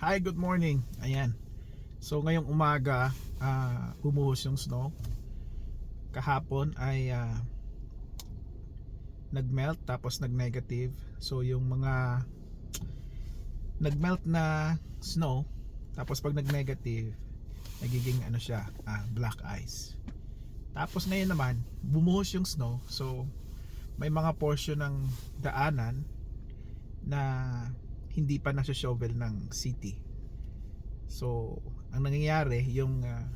Hi, good morning. Ayan. So ngayong umaga, ah, bumuhos yung snow. Kahapon ay ah, nagmelt tapos nag-negative. So yung mga nagmelt na snow tapos pag nag-negative nagiging ano siya, ah, black ice. Tapos ngayon naman, bumuhos yung snow. So may mga portion ng daanan na hindi pa nasa shovel ng city. So, ang nangyayari, yung ah,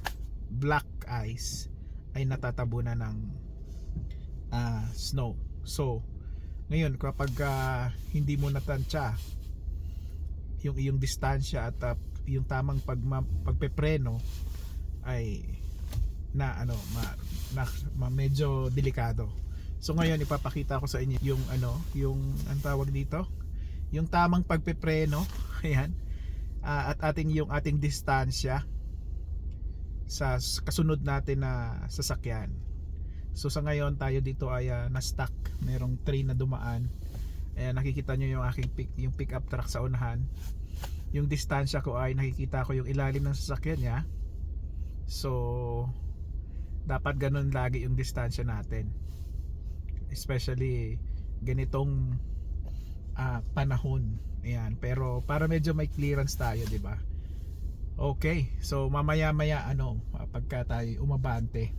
black ice ay natatabunan ng ah, snow. So, ngayon kapag ah, hindi mo natansya yung iyong distansya at ah, yung tamang pagma, pagpepreno ay na ano ma, na, ma- medyo delikado. So ngayon ipapakita ko sa inyo yung ano, yung ang tawag dito, yung tamang pagpepreno, ayan. Ah, at ating yung ating distansya sa kasunod natin na sasakyan. So sa ngayon tayo dito ay ah, na-stuck. Merong train na dumaan. Ayan, nakikita nyo yung aking pick, yung pick-up truck sa unahan. Yung distansya ko ay nakikita ko yung ilalim ng sasakyan niya. So dapat ganun lagi yung distansya natin. Especially ganitong ah, panahon. Ayan, pero para medyo may clearance tayo, 'di ba? Okay, so mamaya-maya ano, ah, pagka tayo umabante,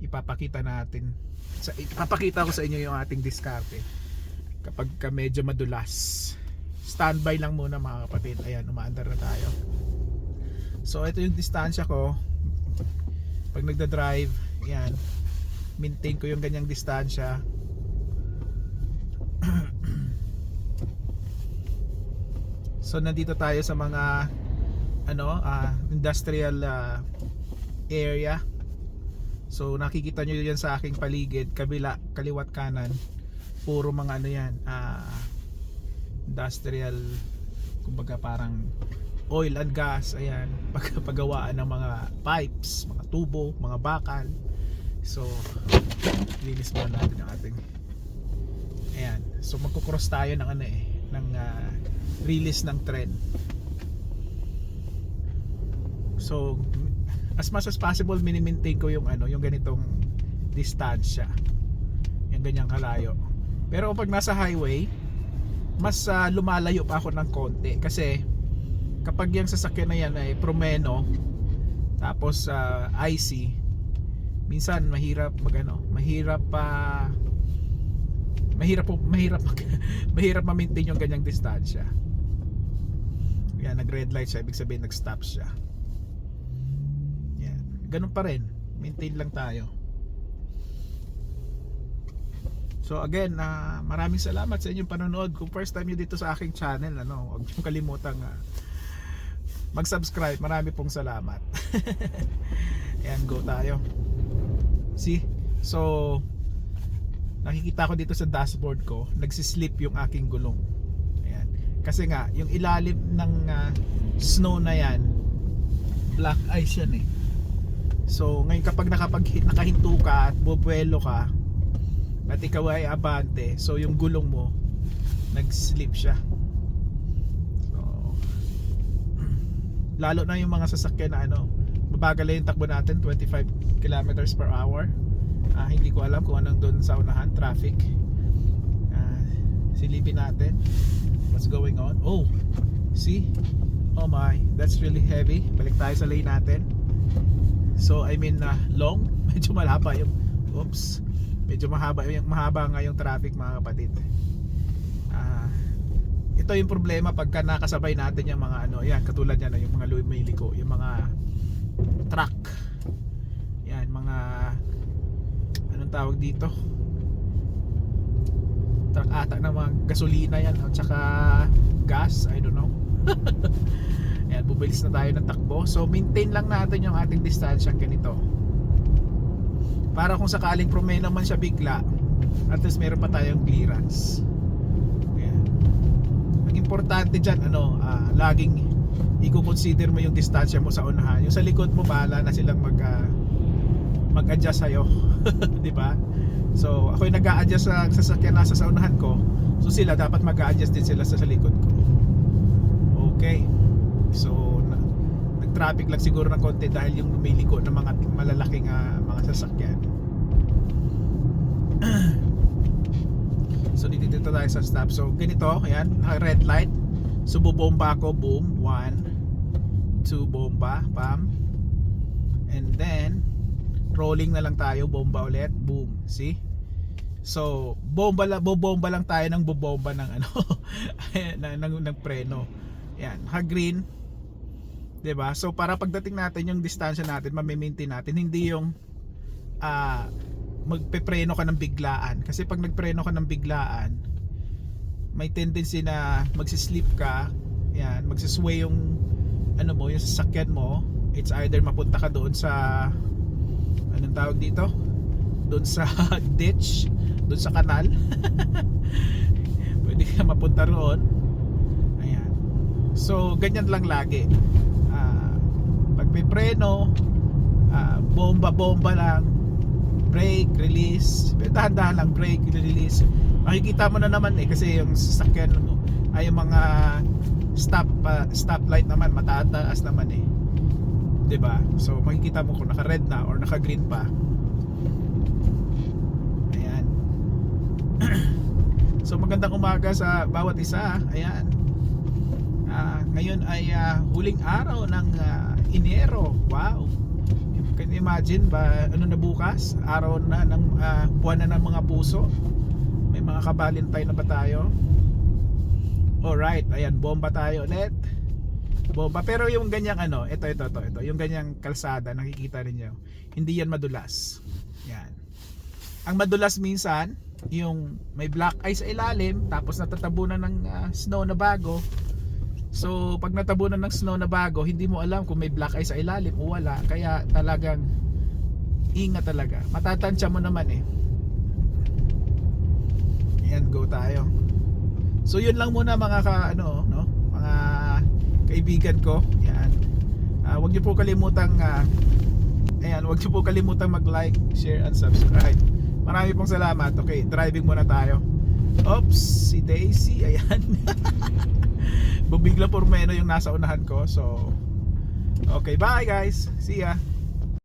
ipapakita natin sa ipapakita ko sa inyo yung ating diskarte. Kapag ka medyo madulas. Standby lang muna mga kapatid. Ayan, umaandar na tayo. So ito yung distansya ko. Pag nagda-drive, ayan, maintain ko yung ganyang distansya. So nandito tayo sa mga ano ah, industrial ah, area. So nakikita nyo yan sa aking paligid, kabila, kaliwat kanan. Puro mga ano yan, ah, industrial kumbaga parang oil and gas, ayan, pag paggawaan ng mga pipes, mga tubo, mga bakal. So linis muna natin ang ating Ayan. So magko-cross tayo ng ano eh, ng ah, release ng tren. So as much as possible mini-maintain ko yung ano, yung ganitong distansya. Yung ganyang kalayo. Pero pag nasa highway, mas ah, lumalayo pa ako ng konti kasi kapag yung sasakyan na yan ay promeno tapos sa IC minsan mahirap magano mahirap pa mahirap po mahirap mahirap ma-maintain yung ganyang distansya. Yan, nag red light siya, ibig sabihin nag-stop siya. Yan. Ganun pa rin. Maintain lang tayo. So again, na maraming salamat sa inyong panonood. Kung first time niyo dito sa aking channel, ano, huwag niyo kalimutang ah, mag-subscribe. Marami pong salamat. Ayan, go tayo. See? So, nakikita ko dito sa dashboard ko, nagsislip yung aking gulong. Ayan. Kasi nga, yung ilalim ng ah, snow na yan, black ice yan eh. So, ngayon kapag nakapag nakahinto ka at bubuelo ka, at ikaw ay abante, so yung gulong mo, nag-slip siya. So, lalo na yung mga sasakyan na ano, mabagal yung takbo natin, 25 kilometers per hour. Ah, hindi ko alam kung anong doon sa unahan, traffic. Ah, silipin natin. What's going on? Oh, see? Oh my, that's really heavy. Balik tayo sa lane natin. So, I mean, uh, long. Medyo malaba yung, oops. Medyo mahaba, yung, mahaba nga yung traffic mga kapatid. Ah, ito yung problema pagka nakasabay natin yung mga ano, yan, katulad yan, yung mga lumiliko, yung mga truck. Yan, mga tawag dito? Truck ata na mga gasolina yan at saka gas I don't know. Ayan, bubilis na tayo ng takbo. So maintain lang natin yung ating distansya ganito. Para kung sakaling promena man siya bigla at least meron pa tayong clearance. Ayan. ang importante dyan ano ah, laging i-consider mo yung distansya mo sa unahan. Yung sa likod mo bahala na silang mag ah, mag-adjust sa'yo. 'Di ba? So, ako yung nag-a-adjust sa sasakyan nasa sa unahan ko. So sila dapat mag-a-adjust din sila sa, sa ko. Okay. traffic lang siguro ng konti dahil yung lumiliko ng mga malalaking ah, mga sasakyan. so dito, dito tayo sa stop. So ganito, ayan, red light. So bubomba ako, boom, one, two bomba, pam. And then rolling na lang tayo, bomba ulit, boom. See? So, bomba lang, bobomba lang tayo ng bobomba ng ano, ng, ng, ng preno. Yan, naka green. 'Di ba? So para pagdating natin yung distansya natin, mami-maintain natin hindi yung ah magpepreno ka ng biglaan kasi pag nagpreno ka ng biglaan may tendency na magsislip ka yan magsisway yung ano mo yung sasakyan mo it's either mapunta ka doon sa anong tawag dito? Doon sa ditch? Doon sa kanal? Pwede ka mapunta roon. Ayan. So ganyan lang lagi. Ah, pag may preno ah, bomba bomba lang. Brake release. Dahan-dahan lang brake release. Makikita mo na naman eh kasi yung sasakyan mo ay yung mga stop uh, stoplight naman matataas naman eh 'di ba so makikita mo kung naka red na or naka green pa ayan so magandang umaga sa bawat isa ayan Ah, ngayon ay ah, huling araw ng ah, Enero. Wow. Can imagine ba ano na bukas? Araw na ng ah, buwan na ng mga puso. May mga kabalintay na ba tayo? Alright, ayan, bomba tayo ulit. Bomba. Pero yung ganyang ano, ito, ito, ito, ito. Yung ganyang kalsada, nakikita ninyo. Hindi yan madulas. Yan. Ang madulas minsan, yung may black ice sa ilalim, tapos natatabunan ng ah, snow na bago, So, pag natabunan ng snow na bago, hindi mo alam kung may black ice sa ilalim o wala. Kaya talagang ingat talaga. Matatansya mo naman eh. Ayan, go tayo. So, yun lang muna mga ka, ano, no? Mga kaibigan ko. Yan. Ah, wag niyo po kalimutang ah, ayan, wag niyo po kalimutang mag-like, share and subscribe. Marami pong salamat. Okay, driving muna tayo. Oops, si Daisy, ayan. Bumigla pormeno yung nasa unahan ko. So, okay, bye guys. See ya.